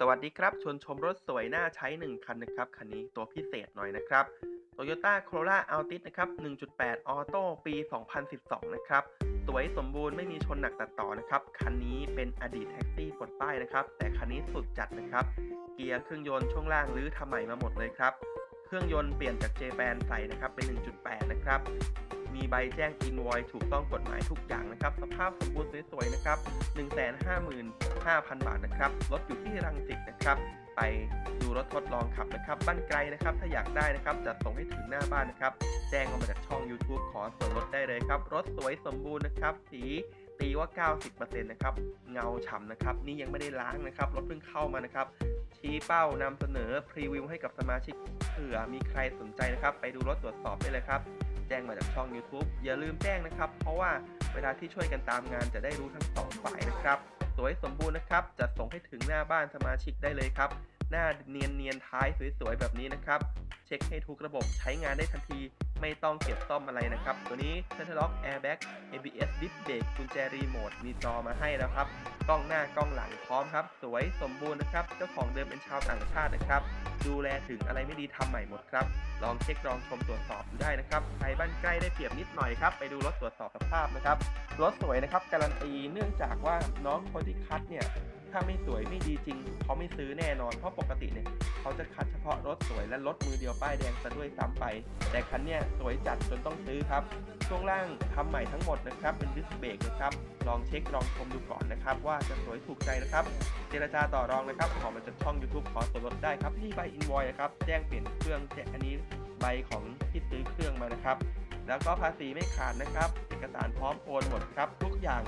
สวัสดีครับ ชวนชมรถสวยน่าใช้ 1 คันนะครับ คันนี้ตัวพิเศษหน่อยนะครับ Toyota Corolla Altis นะครับ 1.8 Auto ปี 2012 นะครับ สวยสมบูรณ์ไม่มีชนหนักตัดต่อนะครับ คันนี้เป็นอดีตแท็กซี่ปลดป้ายนะครับ แต่คันนี้สุดจัดนะครับ เกียร์เครื่องยนต์ช่วงล่างหรือทำใหม่มาหมดเลยครับ เครื่องยนต์เปลี่ยนจากเจแปนใส่นะครับเป็น 1.8 นะครับ มีใบแจ้งอินวอยถูกต้องกฎหมายทุกอย่างนะครับ สภาพสมบูรณ์สวยๆนะครับ 155,000 บาทนะครับ รถอยู่ที่รังสิตนะครับ ไปดูรถทดลองขับนะครับ บ้านไกลนะครับ ถ้าอยากได้นะครับจะส่งให้ถึงหน้าบ้านนะครับ แจ้งมาจากช่อง YouTube ขอส่วนลดได้เลยครับ รถสวยสมบูรณ์นะครับ สีตีว่า 90%นะครับ เงาฉ่ำนะครับ นี่ยังไม่ได้ล้างนะครับ รถเพิ่งเข้ามานะครับ ชี้เป้านำเสนอพรีวิวให้กับสมาชิกเผื่อมีใครสนใจนะครับ ไปดูรถตรวจสอบได้เลยครับ แจ้งมาจากช่อง YouTube อย่าลืมแจ้งนะครับ เพราะว่าเวลาที่ช่วยกันตามงานจะได้รู้ทั้งสองฝ่ายนะครับ สวยสมบูรณ์นะครับจะส่งให้ถึงหน้าบ้านสมาชิกได้เลยครับ หน้าเนียนเนียนท้ายสวยๆแบบนี้นะครับ ช็คให้ทุกระบบใช้งานได้ทันที ไม่ต้องเก็บซ่อมอะไรนะครับ ตัวนี้ c e n t r Lock Airbag ABS Disc Brake กุญแจรีโมทมีจอมาให้แล้วครับ กล้องหน้ากล้องหลังพร้อมครับ สวยสมบูรณ์นะครับ เจ้าของเดิมเป็นชาวต่างชาตินะครับ ดูแลถึงอะไรไม่ดีทำใหม่หมดครับ ลองเช็คลองชมตรวจสอบดูได้นะครับใครบ้านใกล้ได้เปรียบนิดหน่อยครับ ไปดูรถตรวจสอบสภาพนะครับ รถสวยนะครับการันตีเนื่องจากว่าน้องคนที่คัดเนี่ย ถ้าไม่สวยไม่ดีจริงเขาไม่ซื้อแน่นอน เพราะปกติเนี่ยเขาจะคัดเฉพาะรถสวยและรถมือเดียวป้ายแดงซะด้วยซ้ำไป แต่คันเนี้ยสวยจัดจนต้องซื้อครับ ช่วงล่างทำใหม่ทั้งหมดนะครับ เป็นดิสเบรกนะครับ ลองเช็คลองชมดูก่อนนะครับ ว่าจะสวยถูกใจนะครับ เจรจาต่อรองนะครับ ขอมาจากช่อง YouTube ขอส่วนลดได้ครับที่ใบอินวอยนะครับ แจ้งเปลี่ยนเครื่องแจ้งอันนี้ใบของที่ซื้อเครื่องมานะครับ แล้วก็ภาษีไม่ขาดนะครับ เอกสารพร้อมโอนหมดครับ ทุกอย่าง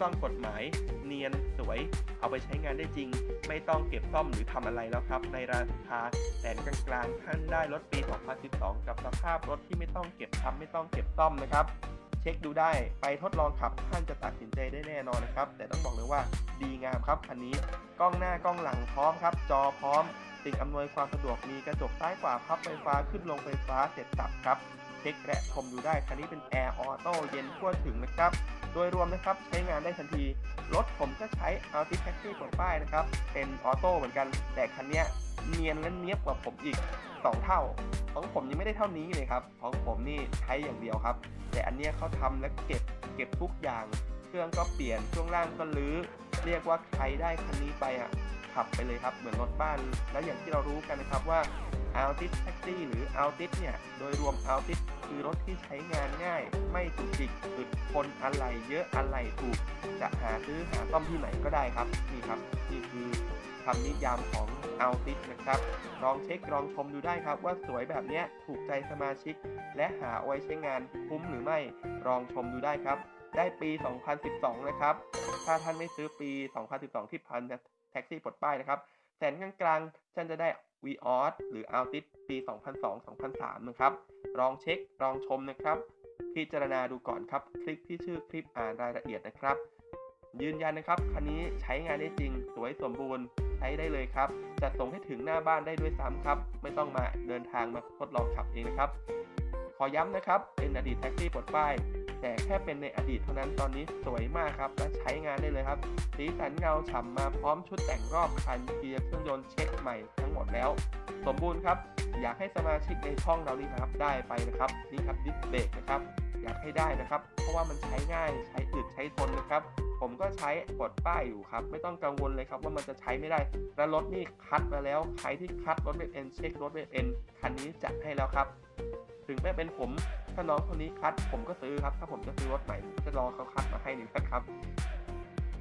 ต้องกฎหมาย เนียนสวย เอาไปใช้งานได้จริง ไม่ต้องเก็บซ่อมหรือทำอะไรแล้วครับ ในราคาแสนกลางๆท่านได้รถปี 2012 กับสภาพรถที่ไม่ต้องเก็บทำไม่ต้องเก็บซ่อมนะครับเช็คดูได้ไปทดลองขับท่านจะตัดสินใจได้แน่นอนนะครับ แต่ต้องบอกเลยว่าดีงามครับคันนี้กล้องหน้ากล้องหลังพร้อมครับ จอพร้อมสิ่งอำนวยความสะดวกมีกระจกซ้ายขวาพับไฟฟ้าขึ้นลงไฟฟ้าเสร็จสับครับ เช็คและชมดูได้คันนี้เป็นแอร์ออโต้เย็นทั่วถึงนะครับ โดยรวมนะครับใช้งานได้ทันที รถผมก็ใช้ Altis Taxi กดป้ายนะครับ เป็นออโต้เหมือนกัน แต่คันนี้เนียนและเนี้ยบกว่าผมอีก 2 เท่า ของผมยังไม่ได้เท่านี้เลยครับ ของผมนี่ใช้อย่างเดียวครับ แต่อันนี้เขาทำและเก็บเก็บทุกอย่าง เครื่องก็เปลี่ยนช่วงล่างก็รื้อ เรียกว่าใครได้คันนี้ไปอะขับไปเลยครับเหมือนรถบ้าน แล้วอย่างที่เรารู้กันนะครับว่า Altis Taxi หรือ Altis เนี่ย โดยรวม Altis คือรถที่ใช้งานง่าย ไม่จุกจิกอึดทนอะไรเยอะอะไรถูก จะหาซื้อหาซ่อมที่ไหนก็ได้ครับ นี่ครับ นี่คือคำนิยามของ Altis นะครับ ลองเช็คลองชมดูได้ครับ ว่าสวยแบบเนี้ยถูกใจสมาชิก และหาเอาไว้ใช้งานคุ้มหรือไม่ลองชมดูได้ครับ ได้ปี 2012 นะครับ ถ้าท่านไม่ซื้อปี 2012 ที่พันแท็กซี่ปลดป้ายนะครับแสนกลางๆท่านจะได้ v ีออสหรือ Altis ปี 2002-2003 นะครับ ลองเช็ค ลองชมนะครับ พิจารณาดูก่อนครับ คลิกที่ชื่อคลิปอ่านรายละเอียดนะครับ ยืนยันนะครับ คันนี้ใช้งานได้จริง สวยสมบูรณ์ ใช้ได้เลยครับ จัดส่งให้ถึงหน้าบ้านได้ด้วยซ้ำครับ ไม่ต้องมาเดินทางมาทดลองขับเองนะครับ ขอย้ำนะครับ เป็นอดีตแท็กซี่ปลดป้ายแต่แค่เป็นในอดีตเท่านั้นตอนนี้สวยมากครับ และใช้งานได้เลยครับ สีสันเงาฉ่ำมาพร้อมชุดแต่งรอบคันเกียร์เครื่องยนต์เช็คใหม่ หมดแล้ว สมบูรณ์ครับ อยากให้สมาชิกในช่องเรานี่นะครับได้ไปนะครับนี่ครับดิสเบรกนะครับ อยากให้ได้นะครับ เพราะว่ามันใช้ง่ายใช้อึดใช้ทนนะครับ ผมก็ใช้กดป้ายอยู่ครับ ไม่ต้องกังวลเลยครับว่ามันจะใช้ไม่ได้และรถนี่คัดมาแล้วใครที่คัดรถไม่เป็นเช็ครถไม่เป็นคันนี้จัดให้แล้วครับ ถึงแม้เป็นผมถ้าน้องคนนี้คัด ผมก็ซื้อครับ ถ้าผมจะซื้อรถใหม่จะรอเขาคัดมาให้หนึ่งนะครับ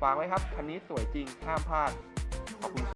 ฝากไว้ครับ คันนี้สวยจริงห้ามพลาดขอบคุณ